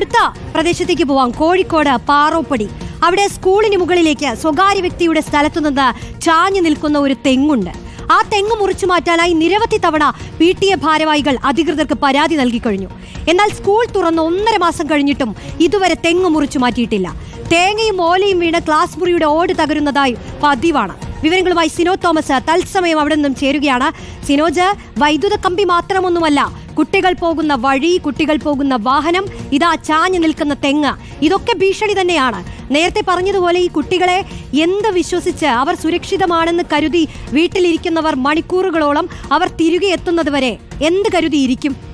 അടുത്ത പ്രദേശത്തേക്ക് പോവാം. കോഴിക്കോട് പാറോപ്പടി. അവിടെ സ്കൂളിന് മുകളിലേക്ക് സ്വകാര്യ വ്യക്തിയുടെ സ്ഥലത്തു നിന്ന് ചാഞ്ഞു നിൽക്കുന്ന ഒരു തെങ്ങുണ്ട്. ആ തെങ്ങ് മുറിച്ചു മാറ്റാനായി നിരവധി തവണ പി ടി എ ഭാരവാഹികൾ അധികൃതർക്ക് പരാതി നൽകിക്കഴിഞ്ഞു എന്നാൽ സ്കൂൾ തുറന്ന് ഒന്നര മാസം കഴിഞ്ഞിട്ടും ഇതുവരെ തെങ്ങ് മുറിച്ചു മാറ്റിയിട്ടില്ല. തേങ്ങയും ഓലയും വീണ് ക്ലാസ് മുറിയുടെ ഓട് തകരുന്നതായി പതിവാണ്. വിവരങ്ങളുമായി സിനോ തോമസ് തത്സമയം അവിടെ നിന്നും ചേരുകയാണ്. സിനോജ് വൈദ്യുത കമ്പി മാത്രമൊന്നുമല്ല കുട്ടികൾ പോകുന്ന വഴി കുട്ടികൾ പോകുന്ന വാഹനം ഇതാ ചാഞ്ഞു നിൽക്കുന്ന തെങ്ങ്. ഇതൊക്കെ ഭീഷണി തന്നെയാണ്. നേരത്തെ പറഞ്ഞതുപോലെ ഈ കുട്ടികളെ എന്ത് വിശ്വസിച്ച് അവർ സുരക്ഷിതമാണെന്ന് കരുതി വീട്ടിലിരിക്കുന്നവർ മണിക്കൂറുകളോളം അവർ തിരികെ എത്തുന്നത് വരെ എന്ത് കരുതിയിരിക്കും?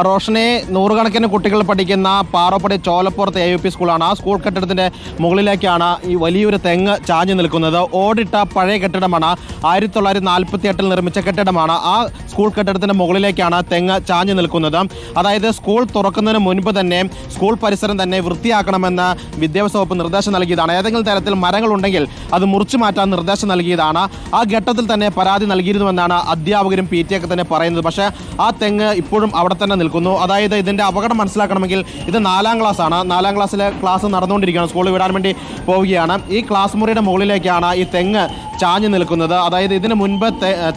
റോഷനെ നൂറുകണക്കിന് കുട്ടികൾ പഠിക്കുന്ന പാറപ്പടി ചോലപ്പുറത്ത് എ യു പി സ്കൂളാണ് ആ സ്കൂൾ കെട്ടിടത്തിന്റെ മുകളിലേക്കാണ് ഈ വലിയൊരു തെങ്ങ് ചാഞ്ഞു നിൽക്കുന്നത്. ഓടിട്ട പഴയ കെട്ടിടമാണ്. ആയിരത്തി തൊള്ളായിരത്തി നാൽപ്പത്തി എട്ടിൽ നിർമ്മിച്ച കെട്ടിടമാണ്. ആ സ്കൂൾ കെട്ടിടത്തിന്റെ മുകളിലേക്കാണ് തെങ്ങ് ചാഞ്ഞു നിൽക്കുന്നത്. അതായത് സ്കൂൾ തുറക്കുന്നതിന് മുൻപ് തന്നെ സ്കൂൾ പരിസരം തന്നെ വൃത്തിയാക്കണമെന്ന് വിദ്യാഭ്യാസ വകുപ്പ് നിർദ്ദേശം നൽകിയതാണ്. ഏതെങ്കിലും തരത്തിൽ മരങ്ങൾ ഉണ്ടെങ്കിൽ അത് മുറിച്ചു മാറ്റാൻ നിർദ്ദേശം നൽകിയതാണ്. ആ ഘട്ടത്തിൽ തന്നെ പരാതി നൽകിയിരുന്നുവെന്നാണ് അധ്യാപകരും പി ടി ഒക്കെ തന്നെ പറയുന്നത്. പക്ഷേ ആ തെങ്ങ് ഇപ്പോഴും അവിടെ തന്നെ നിൽക്കുന്നു. അതായത് ഇതിന്റെ അപകടം മനസ്സിലാക്കണമെങ്കിൽ ഇത് നാലാം ക്ലാസ് ആണ്. നാലാം ക്ലാസ്സിലെ ക്ലാസ് നടന്നുകൊണ്ടിരിക്കുകയാണ്. സ്കൂളിൽ വിടാൻ വേണ്ടി പോവുകയാണ്. ഈ ക്ലാസ് മുറിയുടെ മുകളിലേക്കാണ് ഈ തെങ്ങ് ചാഞ്ഞു നിൽക്കുന്നത്. അതായത് ഇതിന് മുൻപ്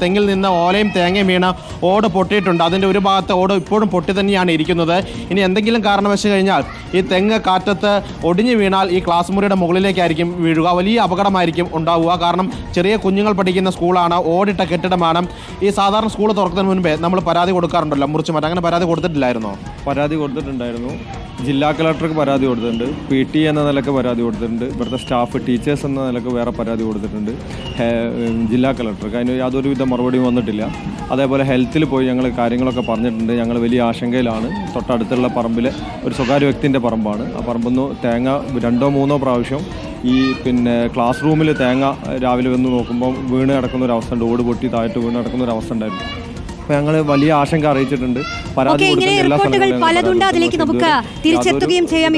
തെങ്ങിൽ നിന്ന് ഓലയും തേങ്ങയും വീണ് ഓട് പൊട്ടിയിട്ടുണ്ട്. അതിന്റെ ഒരു ഭാഗത്ത് ഓട് ഇപ്പോഴും പൊട്ടി തന്നെയാണ് ഇരിക്കുന്നത്. ഇനി എന്തെങ്കിലും കാരണവശം കഴിഞ്ഞാൽ ഈ തെങ്ങ് കാറ്റത്ത് ഒടിഞ്ഞു വീണാൽ ഈ ക്ലാസ് മുറിയുടെ മുകളിലേക്കായിരിക്കും വീഴുക. വലിയ അപകടമായിരിക്കും ഉണ്ടാവുക. കാരണം ചെറിയ കുഞ്ഞുങ്ങൾ പഠിക്കുന്ന സ്കൂളാണ് ഓടിട്ട കെട്ടിടമാണ്. ഈ സാധാരണ സ്കൂൾ തുറക്കുന്നതിന് മുൻപേ നമ്മൾ പരാതി കൊടുക്കാറുണ്ടല്ലോ. മുറിച്ചു മാറ്റം. അങ്ങനെ പരാതി കൊടുത്തിട്ടില്ലായിരുന്നോ? പരാതി കൊടുത്തിട്ടുണ്ടായിരുന്നു. ജില്ലാ കളക്ടർക്ക് പരാതി കൊടുത്തിട്ടുണ്ട്. പി ടി എന്ന നിലയ്ക്ക് പരാതി കൊടുത്തിട്ടുണ്ട്. ഇവിടുത്തെ സ്റ്റാഫ് ടീച്ചേഴ്സ് എന്ന നിലയ്ക്ക് വേറെ പരാതി കൊടുത്തിട്ടുണ്ട്. ജില്ലാ കളക്ടർക്ക്. അതിന് യാതൊരുവിധ മറുപടിയും വന്നിട്ടില്ല. അതേപോലെ ഹെൽത്തിൽ പോയി ഞങ്ങൾ കാര്യങ്ങളൊക്കെ പറഞ്ഞിട്ടുണ്ട്. ഞങ്ങൾ വലിയ ആശങ്കയിലാണ്. തൊട്ടടുത്തുള്ള പറമ്പിലെ ഒരു സ്വകാര്യ വ്യക്തിന്റെ പറമ്പാണ്. ആ പറമ്പിന്ന് തേങ്ങ രണ്ടോ മൂന്നോ പ്രാവശ്യം ഈ പിന്നെ ക്ലാസ് റൂമിൽ തേങ്ങ രാവിലെ വന്ന് നോക്കുമ്പോൾ വീണ് കിടക്കുന്ന ഒരു അവസ്ഥ ഉണ്ട്. ഓട് പൊട്ടി താഴ്ത്ത് വീണ് കിടക്കുന്ന ഒരു അവസ്ഥ ഉണ്ടായിരുന്നു. ഞങ്ങൾ വലിയ ആശങ്ക അറിയിച്ചിട്ടുണ്ട്. പരാതി പലതുണ്ട്. അതിലേക്ക് നമുക്ക് തിരിച്ചെത്തുകയും ചെയ്യാം.